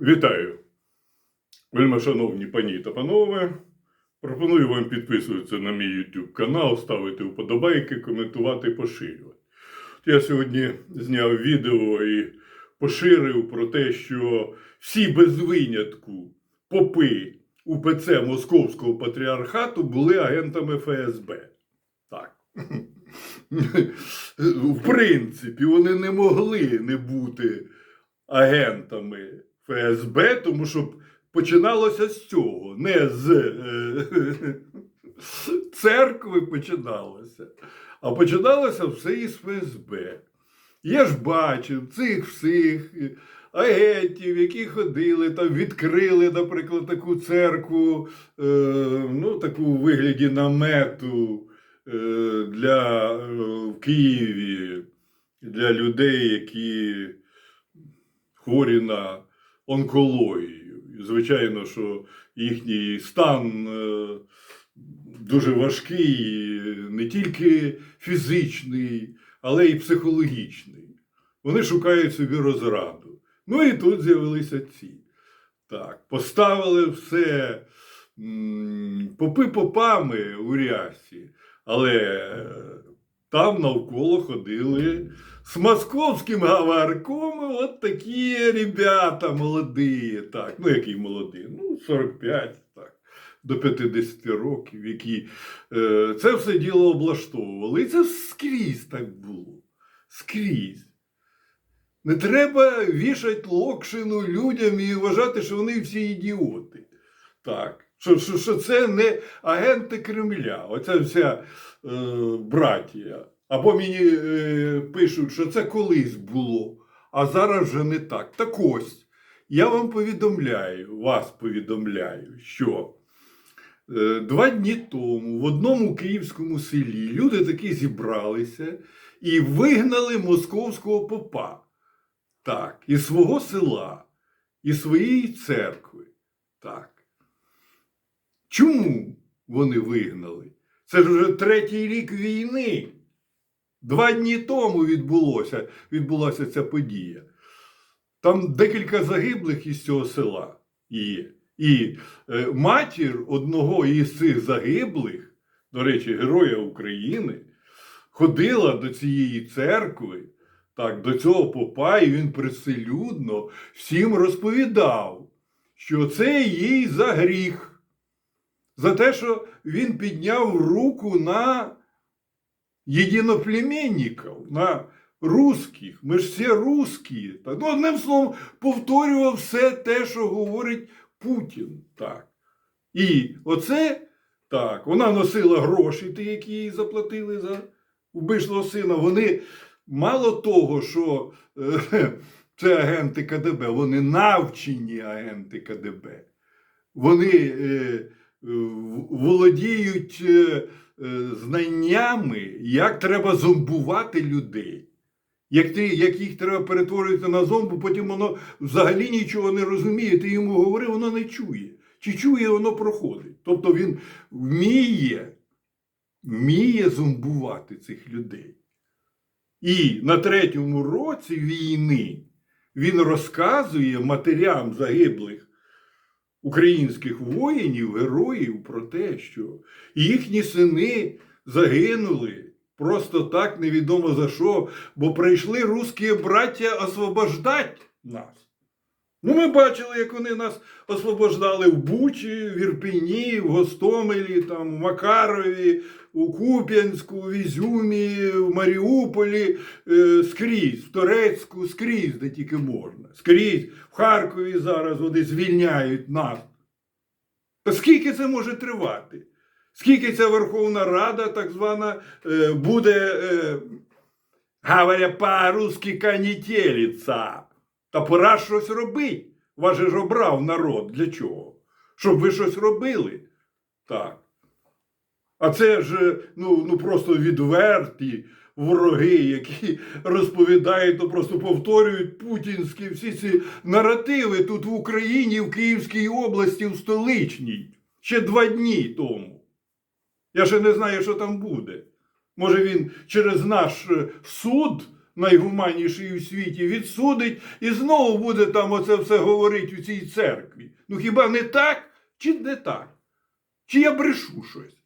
Вітаю, вельми шановні пані та панове. Пропоную вам підписуватися на мій YouTube канал, ставити вподобайки, коментувати, поширювати. Я сьогодні зняв відео і поширив про те, що всі без винятку попи УПЦ Московського патріархату були агентами ФСБ. Так. В принципі, вони не могли не бути агентами ФСБ, тому що починалося з цього, не з е, церкви починалося, а починалося все із ФСБ. Я ж бачив цих всіх агентів, які ходили, там відкрили, наприклад, таку церкву, е, ну, таку у вигляді намету е, для, е, в Києві для людей, які хворі на онкологію. І, Звичайно, що їхній стан е, дуже важкий, не тільки фізичний, але й психологічний. Вони шукають собі розраду. Ну і тут з'явилися ці. Так, поставили все попи попами у рясі, але е, там навколо ходили з московським гаварком от такі ребята молоді. Так, ну які молоді? Ну, 45, так, до 50 років, які е, це все діло облаштовували. І це скрізь так було. Скрізь. Не треба вішати локшину людям і вважати, що вони всі ідіоти. Так. Що, що, що це не агенти Кремля, оця вся е, братія. Або мені е, пишуть, що це колись було, а зараз вже не так. Так ось, я вам повідомляю, вас повідомляю, що е, два дні тому в одному київському селі люди таки зібралися і вигнали московського попа. Так, із свого села, із своєї церкви. Так. Чому вони вигнали? Це ж вже третій рік війни. Два дні тому відбулося, відбулася ця подія. Там декілька загиблих із цього села є. І е, матір одного із цих загиблих, до речі, Героя України, ходила до цієї церкви, так, до цього попа, і він приселюдно всім розповідав, що це їй за гріх, за те, що він підняв руку на єдиноплеменників, на русських. Ми ж всі русські. Так, ну, одним словом, повторював все те, що говорить Путін. Так. І оце так, вона носила гроші, ті, які їй заплатили за вбивство сина. Вони мало того, що е, це агенти КДБ, вони навчені агенти КДБ. Вони е, володіють е, е, знаннями, як треба зомбувати людей. Як, ти, як їх треба перетворювати на зомбу, потім воно взагалі нічого не розуміє. Ти йому говорив, воно не чує. Чи чує, воно проходить. Тобто він вміє, вміє зомбувати цих людей. І на третьому році війни він розказує матерям загиблих українських воїнів, героїв про те, що їхні сини загинули просто так невідомо за що, бо прийшли русські браття освобождать нас. Ну, ми бачили, як вони нас освобождали в Бучі, в Ірпіні, в Гостомелі, там, в Макарові, у Куп'янську, в Ізюмі, в Маріуполі, е, скрізь, в Торецьку, скрізь, де тільки можна. Скрізь, в Харкові зараз вони звільняють нас. Та скільки це може тривати? Скільки ця Верховна Рада, так звана, е, буде, е, говоря по-русски, канітеліця? Та пора щось робити. Вас же ж обрав народ. Для чого? Щоб ви щось робили. Так. А це ж ну, ну просто відверті вороги, які розповідають, то просто повторюють путінські всі ці наративи тут в Україні, в Київській області, в столичній. Ще два дні тому. Я ще не знаю, що там буде. Може він через наш е, суд найгуманніший у світі, відсудить і знову буде там оце все говорити у цій церкві. Ну хіба не так чи не так? Чи я брешу щось?